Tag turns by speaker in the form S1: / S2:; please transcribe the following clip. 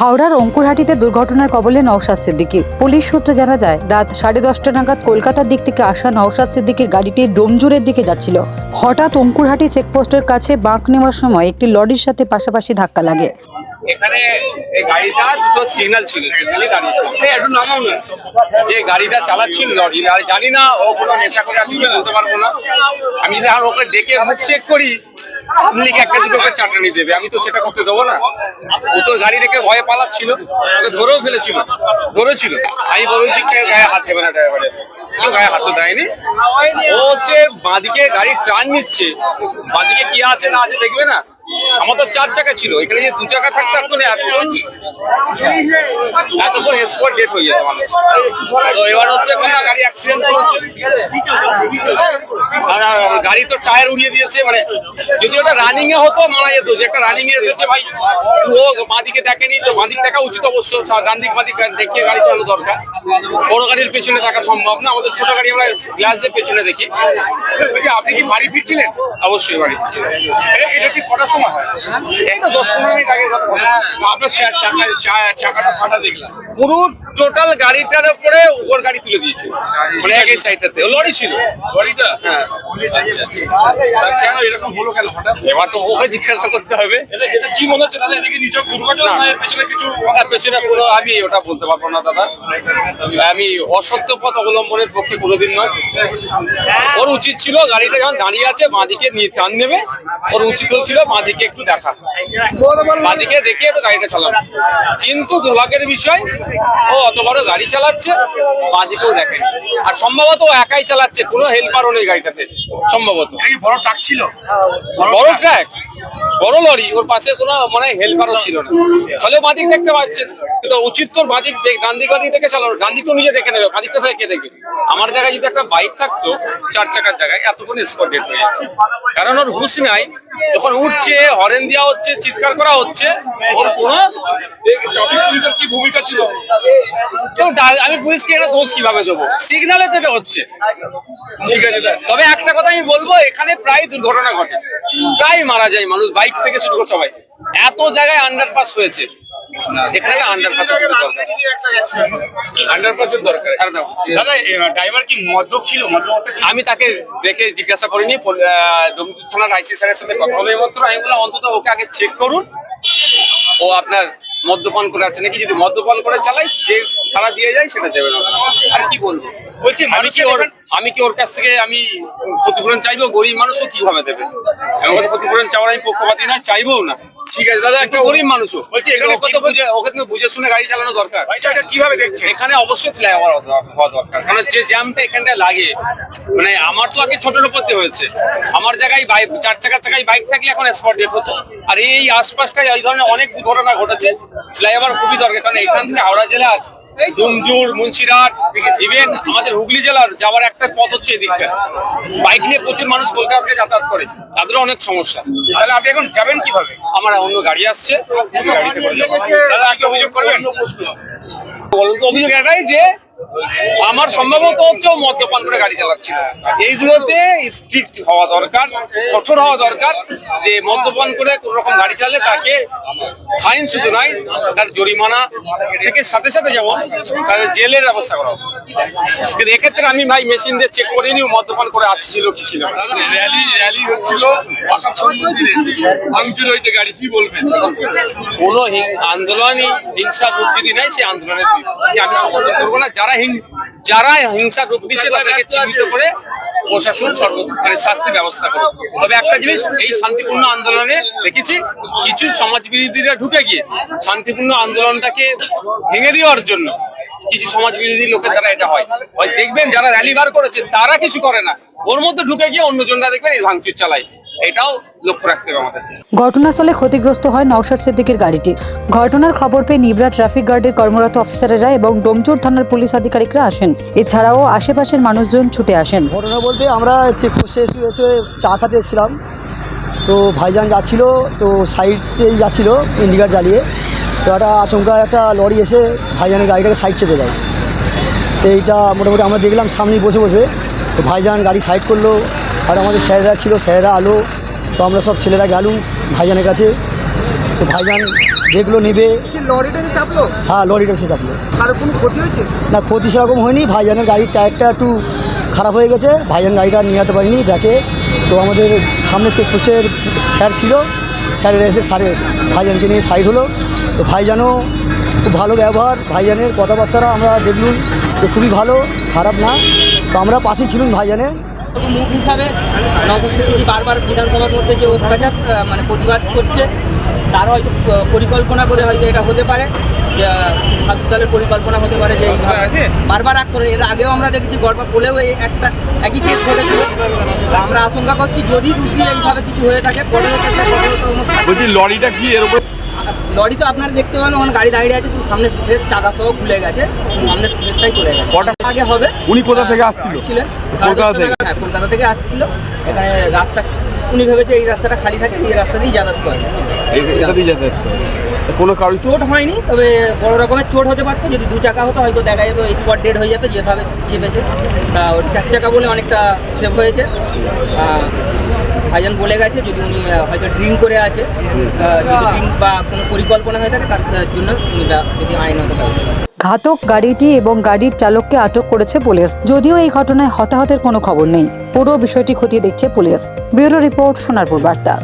S1: হাওড়ার অঙ্কুরহাটিতে দুর্ঘটনার কবলে নওশাদ সিদ্দিকী। পুলিশ সূত্রে জানা যায়, রাত সাড়ে দশটা নাগাদ কলকাতার দিক থেকে আসা নওশাদ সিদ্দিকীর গাড়িটি ডোমজুরের দিকে যাচ্ছিল। হঠাৎ অঙ্কুরহাটি চেকপোস্টের কাছে বাঁক নেওয়ার সময় একটি লরির সাথে পাশাপাশি ধাক্কা লাগে।
S2: এখানে এই গাড়িটা দুটো সিগন্যাল ছিল সিগন্যালই দাঁড়িয়ে ছিল। এই একটু নামাও না। যে গাড়িটা চালাচ্ছিল লরি, আর জানি না ও কোনো নেশা করে আছে বলতে পারব না। আমি যদি আর ওকে ডেকে চেক করি ও গাড়ি ভয়ে পালাচ্ছিল। ওকে ধরেও ফেলেছিল। আমি বলেছি গায়ে হাত দেবে না ড্রাইভারের গায়ে হাত তো দেয়নি। ও হচ্ছে বাঁদিকে গাড়ি নিচ্ছে। বাঁদিকে কি আছে না আছে দেখবে না? আমার তো চার চাকা ছিল। এখানে যে দু চাকা থাকতো, এখন এতক্ষণ এতক্ষণ স্পট ডেট হয়ে যেত মানুষ। তো এবার হচ্ছে কোন গাড়ি অ্যাক্সিডেন্ট হচ্ছে আর গাড়ি তো টায়ার উড়িয়ে দিয়েছে মানে যদি ওটা রানিং এ হতো, মারা যেত। যে একটা রানিং এ এসেছে, ভাই ও বাঁদিকে দেখেনি, তো বাঁদিক দেখা উচিত অবশ্য। ডান দিক, বাঁদিক দেখিয়ে গাড়ি চালানো দরকার। বড় গাড়ির পেছনে থাকা সম্ভব না। আমাদের ছোট গাড়ি আমরা গ্লাস দিয়ে পেছনে দেখি। আপনি কি বাড়ি ফিরছিলেন? অবশ্যই বাড়ি ফিরছিলেন এটা কি কটার সময় হয় এই তো দশ পনেরো মিনিট আগে কথা বলা। আপনার চাকাটা ফাটা দেখলাম পুরো টোটাল গাড়িটার উপরে ওর গাড়ি তুলে দিয়েছে। মানে একই সাইডটাতে লরি ছিল। লরিটা? হ্যাঁ। আচ্ছা, আচ্ছা। তা কেন এরকম হলো কেন হঠাৎ? এবার তো ওকে জিজ্ঞাসা করতে হবে। এটা কি মনে হচ্ছে? কি নিচক দুর্ঘটনা পেছনে কিছু পেছনে কোনো আমি ওটা বলতে পারব না দাদা। আমি অসত্য পথ অবলম্বনের পক্ষে কোনোদিন নয়। ওর উচিত ছিল গাড়িটা যখন দাঁড়িয়ে আছে বাঁদিকে নিয়ে টান নেবে। ওর উচিত ছিল বাঁদিকে একটু দেখা। বাঁদিকে দেখে একটু গাড়িটা চালানো। কিন্তু দুর্ভাগ্যের বিষয় ও অত বড় গাড়ি চালাচ্ছে বাঁদিকেও দেখেনি। আর সম্ভবত ও একাই চালাচ্ছে কোনো হেল্পারও নেই গাড়িটাতে সম্ভবত।
S3: বড় ট্রাক ছিল?
S2: বড় ট্র্যাক বড় লরি ওর পাশে কোনো মানে হেল্পারও ছিল না। ফলে বাঁদিক দেখতে পাচ্ছেন কিন্তু উচিত তোর বাঁদিক দেখ- ডান দিক দেখে চালানো। দিক তো নিজে দেখে নেবে বাঁদিকটা থেকে কে দেখবে আমার জায়গায় যদি একটা বাইক থাকতো চার চাকার জায়গায় এতক্ষণ স্পট ডেট হয়ে যেত। কারণ ওর হুশ নাই। যখন উঠছে হরেন দেওয়া হচ্ছে চিৎকার করা হচ্ছে ওর কোনো
S3: ট্রাফিক পুলিশের কি ভূমিকা ছিল?
S2: তো আমি পুলিশকে এটা দোষ কীভাবে দেবো? সিগনালে তো এটা হচ্ছে।
S3: ঠিক আছে
S2: তবে একটা কথা আমি বলব এখানে প্রায় দুর্ঘটনা ঘটে। প্রায় মারা যায় মানুষ বাইক থেকে শুরু করে সবাই। এত জায়গায় আন্ডারপাস হয়েছে। এখানে একটা আন্ডারপাস
S3: আন্ডারপাসের দরকার। দাদা ড্রাইভার কি মদ্যপ ছিল?
S2: আমি তাকে দেখে জিজ্ঞাসা করিনি ডোমজুর থানার আইসি স্যারের সাথে কথা হবে এই মাত্র আমি বললাম অন্তত ওকে আগে চেক করুন। ও আপনার মদ্যপান করে আছে নাকি? যদি মদ্যপান করে চালাই যে থানা দিয়ে যায় সেটা দেবে না। আর কি বলব?
S3: বলছি
S2: আমি কি ওর আমি কি ওর কাছ থেকে আমি ক্ষতিপূরণ চাইব? গরিব মানুষও কীভাবে দেবে? আমি ওকে ক্ষতিপূরণ চাওয়ার আমি পক্ষপাতি না চাইব না।
S3: ঠিক আছে দাদা
S2: একটা গরিব মানুষও।
S3: বলছি, এখানে
S2: ওকে তো বুঝে ওকে তো বুঝে শুনে গাড়ি চালানো দরকার।
S3: এটা কীভাবে দেখছেন?
S2: এখানে অবশ্যই ফ্লাইওভার হওয়া দরকার। কারণ যে জ্যামটা এখানটায় লাগে মানে আমার তো আগে ছোটের উপর দিয়ে হয়েছে। আমার জায়গায় বাইক চার চাকার জায়গায় বাইক থাকলে এখন স্পট ডেট হতো। আর এই আশপাশটায় এই ধরনের অনেক দুর্ঘটনা ঘটেছে। ফ্লাইওভার খুবই দরকার। কারণ এখান থেকে হাওড়া জেলার ডুমজুর মুন্সিরহাট ইভেন আমাদের হুগলি জেলার যাওয়ার একটা পথ হচ্ছে এদিকটা। বাইক নিয়ে প্রচুর মানুষ কলকাতা থেকে যাতায়াত করে। তাদেরও অনেক সমস্যা।
S3: তাহলে আপনি এখন যাবেন কীভাবে?
S2: আমার অন্য গাড়ি আসছে। গাড়িতে করে যাব।
S3: অভিযোগ করবেন?
S2: অভিযোগ এটাই যে আমার সম্ভবত হচ্ছে মদ্যপান করে গাড়ি চালাচ্ছিল। এইগুলোতে স্ট্রিক্ট হওয়া দরকার কঠোর হওয়া দরকার যে মদ্যপান করে কোন রকম গাড়ি চালালে তাকে ফাইন শুধু নয় তার জরিমানা থেকে সাথে সাথে যেমন তাদের জেলের ব্যবস্থা করা হবে কিন্তু এক্ষেত্রে আমি ভাই মেশিন দিয়ে চেক করিনি ও মদ্যপান করে আসছিল কি ছিল।
S3: র্যালি র্যালি হচ্ছিল ভাঙচুর হয়েছে গাড়ি কি বলবেন?
S2: কোনো আন্দোলনই হিংসা যদি নেয় সেই আন্দোলনের আমি সমর্থন করব না যারা যারা হিংসা রূপ দিচ্ছে তাদেরকে চিহ্নিত করে প্রশাসন সর্ব মানে শাস্তির ব্যবস্থা করে। তবে একটা জিনিস এই শান্তিপূর্ণ আন্দোলনে দেখেছি কিছু সমাজ বিরোধীরা ঢুকে গিয়ে শান্তিপূর্ণ আন্দোলনটাকে ভেঙে দেওয়ার জন্য কিছু সমাজ বিরোধী লোকের দ্বারা এটা হয়। হয় দেখবেন যারা র্যালি বার করেছে তারা কিছু করে না। ওর মধ্যে ঢুকে গিয়ে অন্যজনরা দেখবেন এই ভাঙচুর চালায়। এটাও লক্ষ্য রাখতে হবে আমাদের।
S1: ঘটনাস্থলে ক্ষতিগ্রস্ত হয় নওশাদ সিদ্দিকীর গাড়িটি। ঘটনার খবর পেয়ে নিবরা ট্রাফিক গার্ডের কর্মরত অফিসারেরা এবং ডোমচুর থানার পুলিশ আধিকারিকরা আসেন। এছাড়াও আশেপাশের মানুষজন ছুটে আসেন।
S4: ঘটনা বলতে আমরা চেক পোস্টে এসে এসে চা খাতে এসেছিলাম। তো ভাইজান যাচ্ছিল তো সাইডেই যাচ্ছিল ইন্ডিকার জ্বালিয়ে। তো একটা আচমকা একটা লরি এসে ভাইজানের গাড়িটাকে সাইড চেপে যায় তো এইটা মোটামুটি আমরা দেখলাম সামনেই বসে বসে। তো ভাইজান গাড়ি সাইড করল আর আমাদের স্যাররা ছিল স্যারেরা আলো তো আমরা সব ছেলেরা গেলুম ভাইজানের কাছে। তো ভাইজান দেখল নেবে।
S5: কি লরিটা এসে চাপলো?
S4: হ্যাঁ লরিটা এসে চাপলো।
S5: কারও কোনো ক্ষতি হয়েছে?
S4: না ক্ষতি সেরকম হয়নি। ভাইজানের গাড়ির টায়ারটা একটু খারাপ হয়ে গেছে। ভাইজান গাড়িটা নিয়ে যেতে পারিনি ব্যাকে। তো আমাদের সামনে চেকপোস্টের স্যার ছিল স্যারের এসে স্যারের ভাইজানকে নিয়ে সাইড হলো। তো ভাইজানও খুব ভালো ব্যবহার। ভাইজানের কথাবার্তা আমরা দেখলুম যে খুবই ভালো খারাপ না। তো আমরা পাশেই ছিলুম ভাইজানের
S6: মুখ হিসাবে সিদ্দিকি বারবার বিধানসভার মধ্যে যে অত্যাচার মানে প্রতিবাদ করছে তার হয়তো পরিকল্পনা করে হয়তো এটা হতে পারে। শাসক দলের পরিকল্পনা হতে পারে যে বারবার আগ করে এর আগেও আমরা দেখেছি গড়পা বলেও এই একটা একই কেস ঘটেছিল। আমরা আশঙ্কা করছি যদি দোষী এইভাবে কিছু হয়ে থাকে কঠোরতম
S3: লরিটা কি এর উপর
S6: লরি তো আপনারা দেখতে পাবেন ওখানে গাড়ি দাঁড়িয়ে আছে পুরো সামনে ফেস চাকা সহ খুলে গেছে সামনে ফেসটাই চলে গেছে।
S3: কটা-
S6: আগে হবে?
S3: উনি কোথা থেকে আসছিল?
S6: ছিলেন।
S3: কলকাতা থেকে?
S6: হ্যাঁ, কলকাতা থেকে আসছিল। এখানে রাস্তা উনি ভেবেছে এই রাস্তাটা খালি থাকে এই রাস্তা
S3: দিয়ে যাতায়াত করে। কোনো কারও
S6: চোট হয়নি তবে বড় রকমের চোট হতে পারতো যদি দু চাকা হতো হয়তো দেখা যেত স্পট ডেড হয়ে যেত যেভাবে চেপেছে। তা ওর চার চাকা বলে অনেকটা সেভ হয়েছে। ভাইজান বলে গেছে যদি উনি হয়তো ড্রিঙ্ক করে আছে যদি ড্রিঙ্ক বা কোনো পরিকল্পনা হয়ে থাকে তার জন্য উনি যদি আইনত ব্যবস্থা
S1: ঘাতক গাড়িটি এবং গাড়ির চালককে আটক করেছে পুলিশ। যদিও এই ঘটনায় হতাহতের কোনো খবর নেই। পুরো বিষয়টি খতিয়ে দেখছে পুলিশ। ব্যুরো রিপোর্ট সোনারপুর বার্তা।